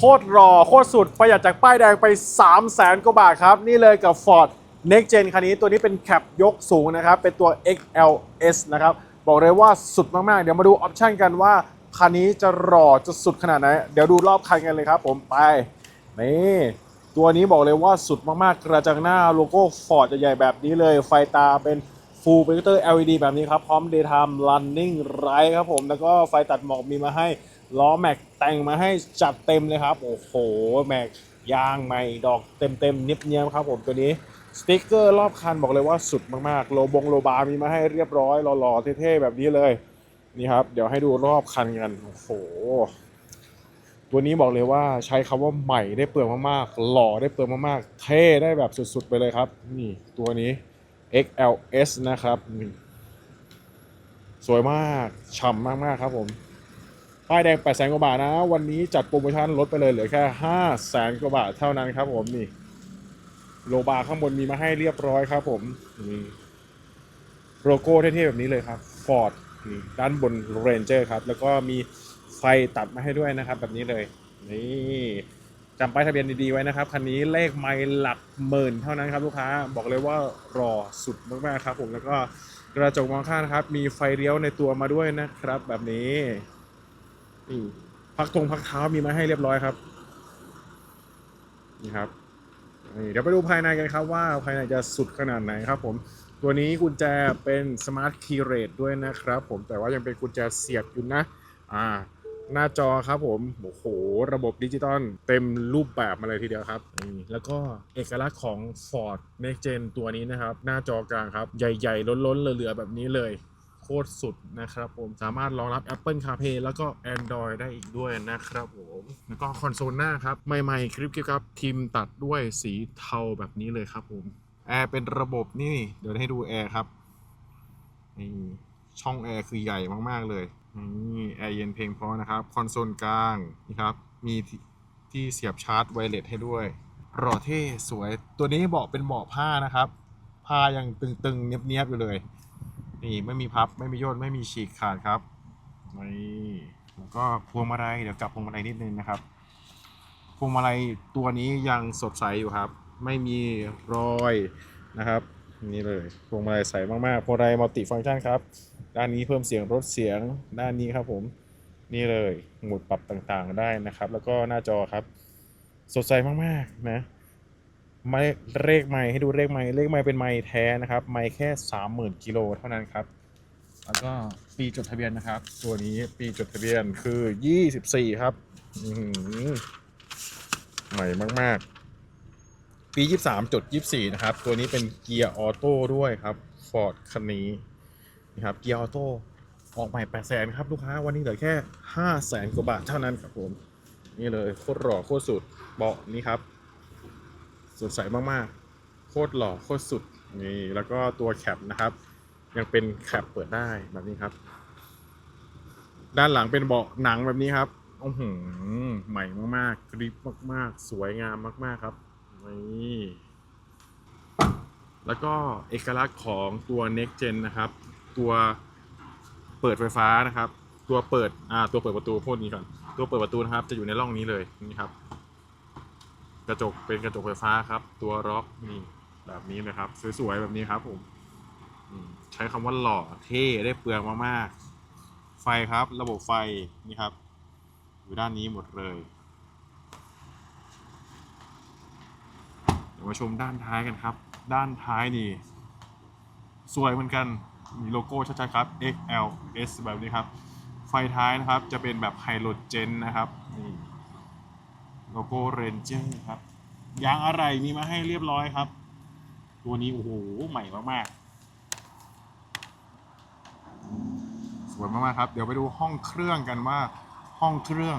โคตรรอโคตรสุด ประหยัดจากป้ายแดงไป 3 0 0แสนกว่าบาทครับ นี่เลยกับ Ford Next Gen คันนี้ตัวนี้เป็นแคปยกสูงนะครับ เป็นตัว XLS นะครับ บอกเลยว่าสุดมาก ๆ เดี๋ยวมาดูออปชันกันว่า คันนี้จะรอจะสุดขนาดไหน เดี๋ยวดูรอบคันกันเลยครับผมไป นี่ตัวนี้บอกเลยว่าสุดมาก ๆ กระจังหน้าโลโก้ Ford ใหญ่ๆแบบนี้เลย ไฟตาเป็น Full Projector LED แบบนี้ครับ พร้อม Daytime Running Light ครับผมแล้วก็ไฟตัดหมอกมีมาให้ ล้อแม็กแต่งมาให้จัดเต็มเลยครับ โอ้โหแม็กยางใหม่ดอกเต็มๆเนียบๆครับผมตัวนี้สติ๊กเกอร์รอบคันบอกเลยว่าสุดมากๆ โลบงโลบาร์มีมาให้เรียบร้อยหล่อๆเท่ๆแบบนี้เลยนี่ครับ เดี๋ยวให้ดูรอบคันกันโอ้โหตัวนี้บอกเลยว่าใช้คำว่าใหม่ได้เปลืองมากๆ หล่อได้เปลืองมากๆ เท่ได้แบบสุดๆไปเลยครับ นี่ตัวนี้ XLS นะครับนี่สวยมาก ฉ่ำมากๆครับผม ป้ายแดง8แสนกว่าบาทนะ วันนี้จัดโปรโมชั่นลดไปเลยเหลือแค่5แสนกว่าบาทเท่านั้นครับผมนี่โลบาร์ข้างบนมีมาให้เรียบร้อยครับผมนี่โลโก้เท่ๆแบบนี้เลยครับ Ford นี่ด้านบน Ranger ครับ แล้วก็มีไฟตัดมาให้ด้วยนะครับ แบบนี้เลย นี่จำป้ายทะเบียนดีๆไว้นะครับ คันนี้เลขไม่หลักหมื่นเท่านั้นครับลูกค้า บอกเลยว่ารอสุดมากๆครับผม แล้วก็กระจกมองข้างนะครับ มีไฟเลี้ยวในตัวมาด้วยนะครับ แบบนี้ นี่พักตรงพักเท้ามีมาให้เรียบร้อยครับ นี่ครับนี่เดี๋ยวไปดูภายในกันครับว่าภายในจะสุดขนาดไหนครับผม ตัวนี้กุญแจเป็น Smart Key Rate ด้วยนะครับผมแต่ว่ายังเป็นกุญแจเสียบอยู่นะ อ่า หน้าจอครับผม โอ้โห ระบบดิจิตอลเต็มรูปแบบมาเลยทีเดียวครับนี่แล้วก็เอกลักษณ์ของ Ford Next Gen ตัวนี้นะครับ หน้าจอกลางครับ ใหญ่ๆ ล้นๆ เหลือๆ แบบนี้เลย โคตรสุดนะครับผมสามารถรองรับ Apple CarPlay แล้วก็ Android ได้อีกด้วยนะครับผมแล้วก็คอนโซลหน้าครับ ใหม่ๆ คลิปๆครับทีมตัดด้วยสีเทาแบบนี้เลยครับผมแอร์เป็นระบบนี่เดี๋ยวให้ดูแอร์ครับนี่ช่องแอร์คือใหญ่มากๆเลยนี่แอร์เย็นเพลงพราะนะครับ คอนโซลกลางนี่ครับมีที่ที่เสียบชาร์จไวเลสให้ด้วยหล่อเท่สวยตัวนี้เบาะเป็นเบาะผ้านะครับผ้ายังตึงๆเนียบๆอยู่เลย นี่ไม่มีพับไม่มีย่นไม่มีฉีกขาดครับนี่แล้วก็พวงมาลัยเดี๋ยวกลับพวงมาลัยนิดนึงนะครับพวงมาลัยตัวนี้ยังสดใสอยู่ครับ ไม่มีรอยนะครับนี่เลยพวงมาลัยใสมากๆพวงมาลัยมัลติฟังก์ชันครับ ด้านนี้เพิ่มเสียงลดเสียงด้านนี้ครับผมนี่เลยหมุดปรับต่างๆได้นะครับ แล้วก็หน้าจอครับ สดใสมากๆนะ ไม่เลขไม่ให้ดูเลขไม่เลขไม่เป็นไม่แท้นะครับ ไม่แค่30,000กิโลเท่านั้นครับ แล้วก็ปีจดทะเบียนนะครับ ตัวนี้ปีจดทะเบียนคือ24ครับอื้อหือใหม่มาก ๆ ปี23จด24นะครับ ตัวนี้เป็นเกียร์ออโต้ด้วยครับ Ford คันนี้นะครับเกียร์ออโต้ออกใหม่8 0 0 0 0ครับลูกค้าวันนี้เหลือแค่5 0 0 0 0 0กว่าบาทเท่านั้นครับผม นี่เลยโคตรหล่อโคตรสุดเบาะนี้ครับ สดใสมากๆ โคตรหล่อโคตรสุดนี่แล้วก็ตัวแคปนะครับ ยังเป็นแคปเปิดได้แบบนี้ครับ ด้านหลังเป็นเบาะหนังแบบนี้ครับโอ้โหใหม่มากๆกริปมากๆ สวยงามมากๆครับนี่แล้วก็เอกลักษณ์ของตัว Next Gen นะครับ ตัวเปิดไฟฟ้านะครับ ตัวเปิดอ่าตัวเปิดประตูพูดนี้ก่อนตัวเปิดประตูนะครับ จะอยู่ในร่องนี้เลยนี่ครับ กระจกเป็นกระจกไฟฟ้าครับ ตัวล็อกนี่แบบนี้เลยครับ สวยๆแบบนี้ครับผมใช้คำว่าหล่อเท่ได้เปลืองมากๆ ไฟครับ ระบบไฟนี่ครับ อยู่ด้านนี้หมดเลยเดี๋ยวมาชมด้านท้ายกันครับ ด้านท้ายนี่สวยเหมือนกันมีโลโก้ชัดๆครับ XLS แบบนี้ครับ ไฟท้ายนะครับจะเป็นแบบไฮโลเจนนะครับนี่ โลโก้เรนเจอร์ครับ ยางอะไรมีมาให้เรียบร้อยครับ ตัวนี้โอ้โหใหม่มากๆ สวยมากๆครับ เดี๋ยวไปดูห้องเครื่องกันว่าห้องเครื่อง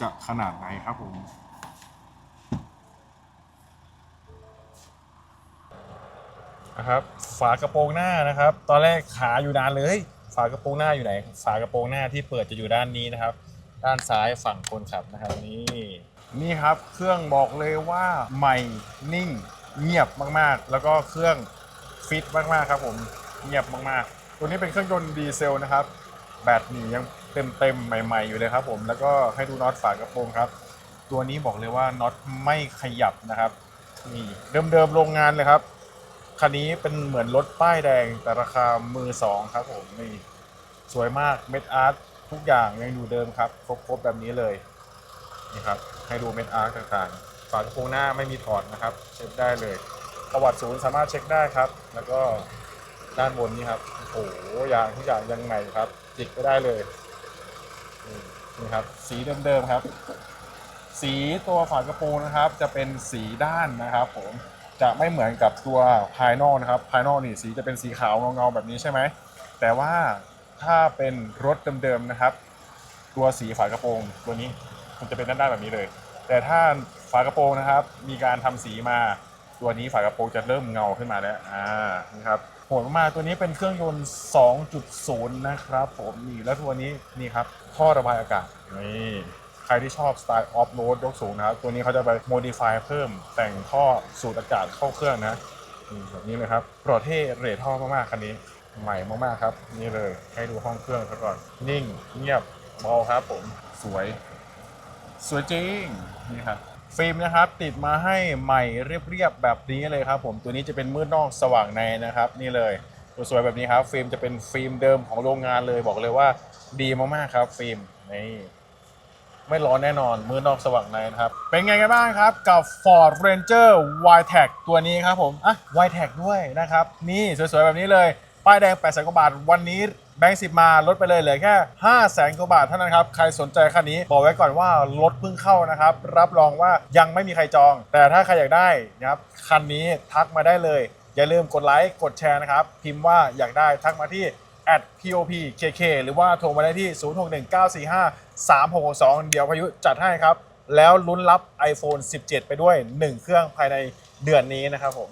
จะขนาดไหนครับผมนะครับฝากระโปรงหน้านะครับ ตอนแรกขาอยู่นานเลยฝากระโปรงหน้าอยู่ไหน ฝากระโปรงหน้าที่เปิดจะอยู่ด้านนี้นะครับ ด้านซ้ายฝั่งคนขับนะครับนี่ นี่ครับเครื่องบอกเลยว่าใหม่นิ่งเงียบมากๆ แล้วก็เครื่องฟิตมากๆครับผมเงียบมากๆ ตัวนี้เป็นเครื่องยนต์ดีเซลนะครับแบตหนียังเต็มๆใหม่ ๆ อยู่เลยครับผมแล้วก็ให้ดูน็อตฝากระโปรงครับ ตัวนี้บอกเลยว่าน็อตไม่ขยับนะครับนี่เดิมๆโรงงานเลยครับคันนี้เป็นเหมือนรถป้ายแดงแต่ราคามือสองครับผมนี่สวยมากเม็ดอาร์ตทุกอย่างยังอยู่เดิมครับครบๆแบบนี้เลยนี่ครับ ให้ดูเม็ดอาร์ตต่างๆ ฝากระโปรงหน้าไม่มีถอดนะครับ เช็คได้เลย ประวัติศูนย์สามารถเช็คได้ครับ แล้วก็ด้านบนนี้ครับ โอ้โหยางทุกอย่างยังใหม่ครับ จิกไปได้เลยนี่นี่ครับ สีเดิมๆครับ สีตัวฝากระโปรงนะครับ จะเป็นสีด้านนะครับ ผมจะไม่เหมือนกับตัวภายนอกนะครับ ภายนอกนี่สีจะเป็นสีขาวเงาๆแบบนี้ใช่ไหม แต่ว่าถ้าเป็นรถเดิมๆนะครับ ตัวสีฝากระโปรงตัวนี้ มันจะเป็นด้านๆแบบนี้เลย แต่ถ้าฝากระโปรงนะครับ มีการทำสีมา ตัวนี้ฝากระโปรงจะเริ่มเงาขึ้นมาแล้วอ่านี่ครับโหดมากๆตัวนี้เป็นเครื่องยนต์ 2.0 นะครับ ผมนี่แล้วตัวนี้นี่ครับท่อระบายอากาศนี่ใครที่ชอบสไตล์ออฟโรดยกสูงนะครับ ตัวนี้เขาจะไปโมดิฟายเพิ่มแต่งท่อสูดอากาศเข้าเครื่องนะนี่แบบนี้เลยครับโปรเท่เรทท่อมากๆคันนี้ใหม่มากๆครับ นี่เลยให้ดูห้องเครื่องซะก่อนนิ่งเงียบเบาครับผมสวย สวยจริงนี่ครับฟิล์มนะครับติดมาให้ใหม่เรียบๆแบบนี้เลยครับ ผมตัวนี้จะเป็นมืดนอกสว่างในนะครับ นี่เลยสวยแบบนี้ครับ ฟิล์มจะเป็นฟิล์มเดิมของโรงงานเลยบอกเลยว่าดีมากๆครับ ฟิล์มนี่ไม่ร้อนแน่นอนมือนอกสว่างในนะครับ เป็นไงกันบ้างครับกับ Ford Ranger y t e c ตัวนี้ครับผมอะ y t e c ด้วยนะครับ นี่สวยๆ แบบนี้เลย ป้ายแดง8แสนกว่าบาทวันนี้ แบงค์สิบมาลดไปเลยเหลือแค่5แสนกว่าบาทเท่านั้นครับ ใครสนใจคันนี้บอกไว้ก่อนว่ารถเพิ่งเข้านะครับ รับรองว่ายังไม่มีใครจอง แต่ถ้าใครอยากได้นะครับคันนี้ทักมาได้เลย อย่าลืมกดไลค์กดแชร์นะครับ พิมพ์ว่าอยากได้ทักมาที่ at popkk หรือว่าโทรมาได้ที่ 0619453662 เดี๋ยวพายุจัดให้ครับ แล้วลุ้นรับ iPhone 17 ไปด้วย 1 เครื่องภายในเดือนนี้นะครับผม